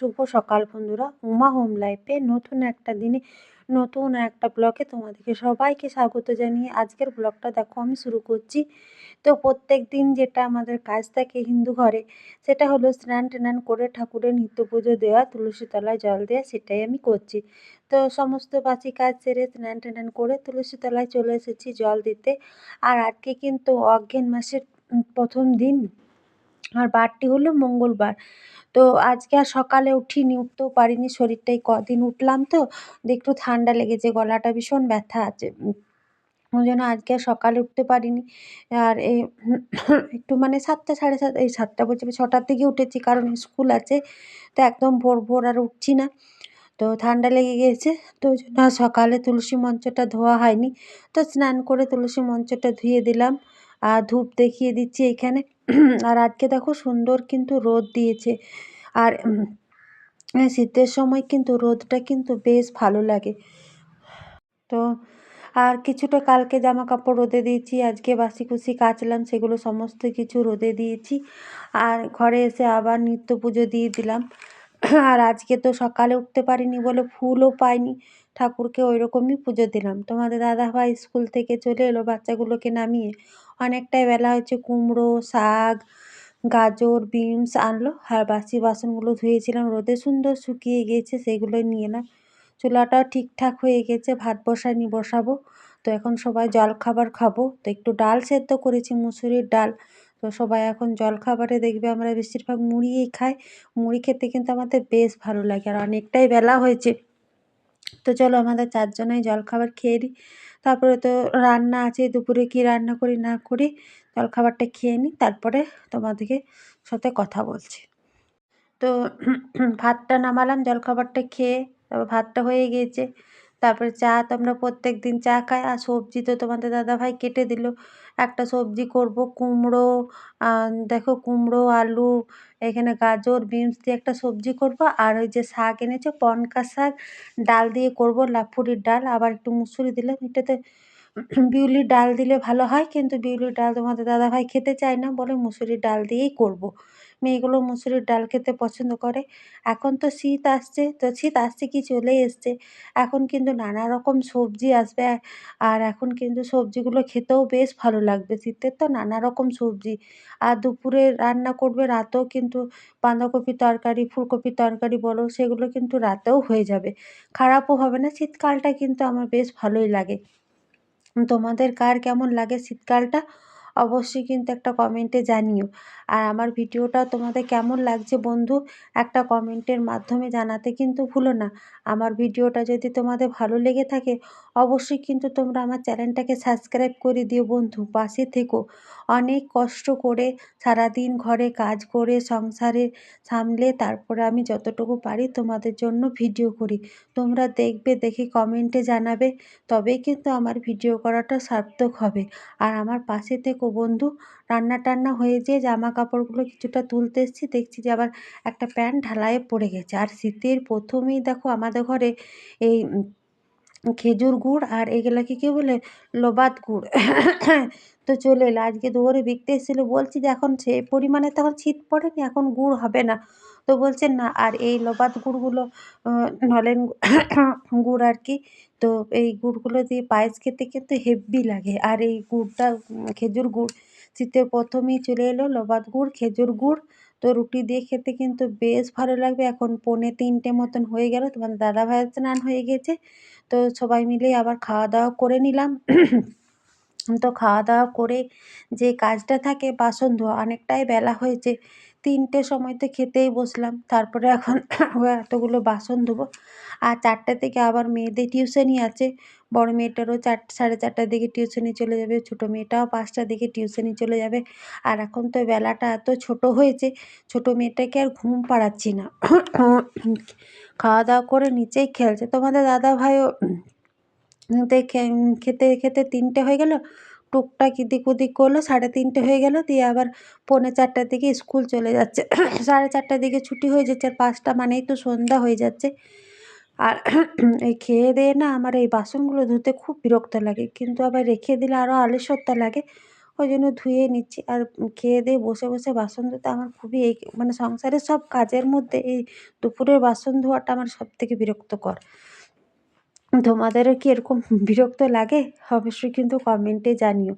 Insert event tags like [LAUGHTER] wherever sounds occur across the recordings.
শুভ সকাল বন্ধুরা। উমা হোম লাইফে নতুন একটা দিনে, নতুন একটা ব্লগে তোমাদেরকে সবাইকে স্বাগত জানিয়ে আজকের ব্লগটা দেখো আমি শুরু করছি। তো প্রত্যেক দিন যেটা আমাদের কাজ থাকে হিন্দু ঘরে, সেটা হলো স্নান টান করে ঠাকুরের নিত্য পুজো দেওয়া, তুলসী তলায় জল দেওয়া সেটাই আমি করছি। তো সমস্ত বাসি কাজ সেরে স্নান টান করে তুলসী তলায় চলে এসেছি জল দিতে। আর আজকে কিন্তু অজ্ঞান মাসের প্রথম দিন। আর বারটি হলো মঙ্গলবার। তো আজকে আর সকালে উঠিনি, উঠতেও পারিনি, শরীরটাই কদিন উঠলাম তো একটু ঠান্ডা লেগেছে, গলাটা ভীষণ ব্যথা আছে। ওই জন্য আজকে আর সকালে উঠতে পারিনি। আর এই একটু মানে সাতটা, সাড়ে সাত, এই সাতটা বলছি ছটার দিকে উঠেছি, কারণ স্কুল আছে, তো একদম ভোর ভোর আর উঠছি না। তো ঠান্ডা লেগে গিয়েছে তো ওই জন্য সকালে তুলসী মঞ্চটা ধোয়া হয়নি। তো স্নান করে তুলসী মঞ্চটা ধুয়ে দিলাম, আর ধূপ দেখিয়ে দিচ্ছি এখানে। [CLEARS THROAT] আর আজকে দেখো সুন্দর কিন্তু রোদ দিয়েছে। আর শীতের সময় কিন্তু রোদটা কিন্তু বেশ ভালো লাগে। তো, আর কিছুটা কালকে জামা কাপড় রোদে দিয়েছি, আজকে বাসি কুসি কাচলাম, সেগুলো সমস্ত কিছু রোদে দিয়েছি। আর ঘরে এসে আবার নিত্য পুজো দিয়ে দিলাম। [CLEARS THROAT] আর আজকে তো সকালে উঠতে পারিনি বলে ফুলও পাইনি। ঠাকুরকে ওই রকমই পুজো দিলাম। তোমাদের দাদাভাই স্কুল থেকে চলে এলো বাচ্চাগুলোকে নামিয়ে। অনেকটাই বেলা হয়েছে, কুমড়ো, শাক, গাজর, বিনস আনলো আর বাসি বাসনগুলো ধুয়েছিলাম। রোদে সুন্দর শুকিয়ে গিয়েছে, সেগুলো নিয়ে এলাম। চুলাটাও ঠিকঠাক হয়ে গেছে, ভাত বসানি বসাবো। তো এখন সবাই জল খাবার খাব। তো একটু ডাল সেদ্ধ করেছি, মুসুরির ডাল। তো সবাই এখন জল খাবারে দেখবে আমরা বেশিরভাগ মুড়িই খাই। মুড়ি খেতে কিন্তু আমাদের বেশ ভালো লাগে আর অনেকটাই বেলা হয়েছে। তো চলো আমাদের চারজনেই জলখাবার খেয়ে নিই তারপরে তো রান্না আছে, দুপুরে কি রান্না করি না করি জলখাবারটা খেয়ে নিই তারপরে তোমাদেরকে সাথে কথা বলছি। তো ভাতটা নামালাম, জলখাবারটা খেয়ে, তারপর ভাতটা হয়ে গিয়েছে। তারপরে চা তো আমরা প্রত্যেক দিন চা খাই। আর সবজি তো তোমাদের দাদাভাই কেটে দিল। একটা সবজি করব, কুমড়ো দেখো কুমড়ো, আলু, এখানে গাজর, বিনস দিয়ে একটা সবজি করব। আর ওই যে শাক এনেছে, পনকা শাক, ডাল দিয়ে করব, লাফুরির ডাল। আবার একটু মুসুরি দিলাম। এটাতে বিউলির ডাল দিলে ভালো হয়। কিন্তু বিউলির ডাল তোমাদের দাদাভাই খেতে চায় না বলে মুসুরির ডাল দিয়েই করব। মেয়েগুলো মুসুরির ডাল খেতে পছন্দ করে। এখন তো শীত আসছে, তো শীত আসছে কি চলে এসছে। এখন কিন্তু নানা রকম সবজি আসবে, আর এখন কিন্তু সবজিগুলো খেতেও বেশ ভালো লাগবে। শীতের তো নানা রকম সবজি, আর দুপুরে রান্না করবে রাতেও কিন্তু বাঁধাকপির তরকারি ফুলকপির তরকারি বলো, সেগুলো কিন্তু রাতেও হয়ে যাবে। খারাপও হবে না, শীতকালটা কিন্তু আমার বেশ ভালোই লাগে। তোমাদের কার কেমন লাগে শীতকালটা? অবশ্যই কিন্তু একটা কমেন্টে জানিও। আর আমার ভিডিওটা তোমাদের কেমন লাগছে বন্ধু, একটা কমেন্টের মাধ্যমে জানাতে কিন্তু ভুলো না। আমার ভিডিওটা যদি তোমাদের ভালো লেগে থাকে, অবশ্যই কিন্তু তোমরা আমার চ্যানেলটাকে সাবস্ক্রাইব করে দিও বন্ধু, পাশে থেকো। অনেক কষ্ট করে সারাদিন ঘরে কাজ করে, সংসারে সামলে, তারপরে আমি যতটুকু পারি তোমাদের জন্য ভিডিও করি। তোমরা দেখবে, দেখে কমেন্টে জানাবে, তবেই কিন্তু আমার ভিডিও করাটা সার্থক হবে। আর আমার পাশে থেকো। বন্ধু, রান্না টান্না হয়ে যেয়ে জামা কাপড়গুলো কিছুটা তুলতে এসেছি, দেখছি যে আবার একটা প্যান্ট ঢালাইয়ে পড়ে গেছে। আর শীতের প্রথমেই দেখো আমাদের ঘরে এই খেজুর গুড় আর এগুলাকে কী বলে, লোবাত গুড় [COUGHS] তো চলে এলো। আজকে দুপুরে বিকতে এসেছিল, বলছি যে এখন সে পরিমাণে তো তখন শীত পড়েনি, এখন গুড় হবে না। তো বলছেন, না, আর এই লোবাত গুড়গুলো নলেন [COUGHS] গুড় আর কি, তো এই গুড়গুলো দিয়ে পায়েস খেতে কিন্তু হেভি লাগে। আর এই গুড়টা, খেজুর গুড় শীতের প্রথমেই চলে এলো লোবাত গুড়, খেজুর গুড়, তো রুটি দিয়ে খেতে কিন্তু বেশ ভালো লাগবে। এখন পৌনে তিনটে মতন হয়ে গেল তোমার দাদা ভাইয়ের স্নান হয়ে গেছে, তো সবাই মিলে আবার খাওয়া দাওয়া করে নিলাম। [COUGHS] তো খাওয়া দাওয়া করে যে কাজটা থাকে বাসন ধোয়া, অনেকটাই বেলা হয়েছে। তিনটের সময় তো খেতেই বসলাম। তারপরে এখন এতগুলো বাসন ধোবো। আর চারটে থেকে আবার মেয়েদের টিউশনই আছে। বড় মেয়েটারও চার, সাড়ে চারটার দিকে টিউশনি চলে যাবে। ছোটো মেয়েটাও পাঁচটার দিকে টিউশনি চলে যাবে। আর এখন তো বেলাটা এত ছোট হয়েছে, ছোটো মেয়েটাকে আর ঘুম পাড়াচ্ছি না। খাওয়া দাওয়া করে নিচেই খেলছে। তোমাদের দাদা ভাইও খেতে খেতে তিনটে হয়ে গেল। টুকটাক এদিক ওদিক করল, সাড়ে তিনটে হয়ে গেল, দিয়ে আবার পৌনে চারটার দিকে স্কুল চলে যাচ্ছে। [COUGHS] সাড়ে চারটার দিকে ছুটি হয়ে যাচ্ছে, আর পাঁচটা মানেই তো সন্ধ্যা হয়ে যাচ্ছে। আর [COUGHS] এই খেয়ে দিয়ে না আমার এই বাসনগুলো ধুতে খুব বিরক্ত লাগে, কিন্তু আবার রেখে দিলে আরও আলস্যতা লাগে, ওই জন্য ধুয়ে নিচ্ছি। আর খেয়ে দিয়ে বসে বসে বাসন ধুতে আমার খুবই এই মানে সংসারের সব কাজের মধ্যে এই দুপুরের বাসন ধোয়াটা আমার সবথেকে বিরক্তকর। তোমাদেরও কি এরকম বিরক্ত লাগে? অবশ্যই কিন্তু কমেন্টে জানিও।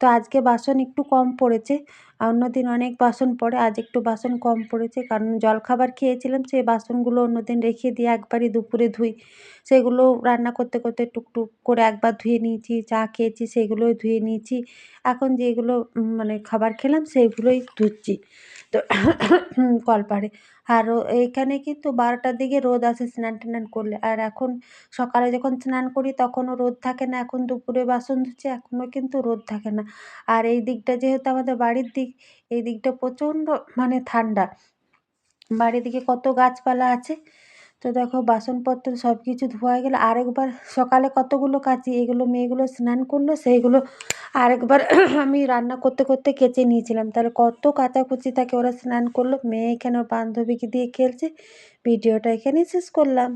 তো আজকে বাসন একটু কম পড়েছে, অন্যদিন অনেক বাসন পড়ে, আজ একটু বাসন কম পড়েছে, কারণ জলখাবার খেয়েছিলাম, সেই বাসনগুলো অন্যদিন রেখে দিয়ে একবারই দুপুরে ধুই। সেগুলো রান্না করতে করতে টুকটুক করে একবার ধুয়ে নিয়েছি, চা খেয়েছি, সেগুলোই ধুয়ে নিয়েছি। এখন যেগুলো মানে খাবার খেলাম সেইগুলোই ধুচ্ছি। তো [COUGHS] কলপাড়ে আর এইখানে কিন্তু বারোটার দিকে রোদ আসে স্নান টান করলে। আর এখন সকালে যখন স্নান করি তখনও রোদ থাকে না। এখন দুপুরে বাসন ধুচ্ছি, এখনও কিন্তু রোদ থাকে না। আর এই দিকটা যেহেতু আমাদের বাড়ির দিক, এই দিকটা প্রচণ্ড মানে ঠান্ডা। বাড়ির দিকে কত গাছপালা আছে, তো দেখো বাসনপত্র সব কিছু ধোয়া গেলে। আরেকবার সকালে কতগুলো কাচি, এগুলো মেয়েগুলো স্নান করল, সেইগুলো আরেকবার [CLEARS THROAT] আমি রান্না করতে করতে কেচে নিয়েছিলাম। তাহলে কত কাচাকুচি থাকে ওরা স্নান করল, মেয়ে এখানে বান্ধবীকে দিয়ে খেলছে। ভিডিওটা এখানেই শেষ করলাম।